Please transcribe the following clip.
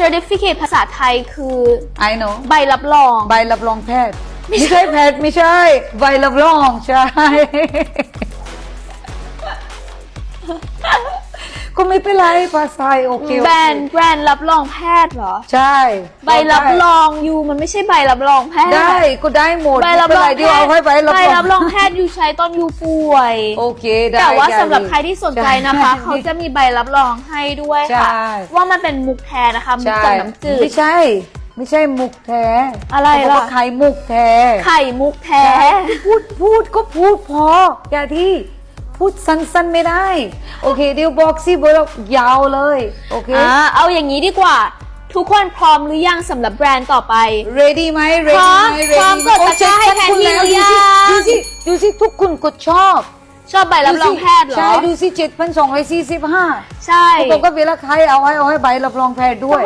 certificate ภาษาไทยคือ I know ใบรับรอง ใบรับรองแพทย์ ไม่ใช่แพทย์ไม่ใช่ ใบรับรอง ใช่ ก็ไม่เป็นไรภาษาโอเคโอเคแบรนด์แบรนด์รับรองแพทย์เหรอ ใช่ใบรับรองยูมันไม่ใช่ใบรับรองแพทย์ได้ก็ได้หมดใบรับรองไม่แพเป็นไเดี๋ยวทเอาย์ไว้ใบรับใบรองรับรองแพทย์ยูใช้ตอนยูป่วย โอเคได้แต่ว่าได้สำหรับใครที่สนใจนะคะใช่เขาจะมีใบรับรองให้ด้วยค่ะใช่ว่ามันเป็นมุกแท้นะคะมุกใช่จากน้ำจืดไม่ใช่ไม่ใช่มุกแท้ อะไรเขาบอกล่ะว่าไข่มุกแท้ ไข่มุกแท้ พูดพูดก็พูดพออย่าที่ พูดสั้นๆไม่ได้ โอเคเดี๋ยวบอกสิบอกยาวเลย โอเค อ่าเอาอย่างนี้ดีกว่า ทุกคนพร้อมหรือยังสำหรับแบรนด์ต่อไป ready ไหมพร้ ready อมไหมพร้อม ready กดตะกร้าให้แทนที่แล้วหรือดูสิยัง ดูสิดูสิทุกคนกดชอบชอบใบรับรองแพทย์เหรอ ใช่ดูสิเจ็ดพันสองร้อยสี่สิบห้าใช่ ผมก็เวลาใครเอาให้เอาให้ใบรับรองแพทย์ด้วย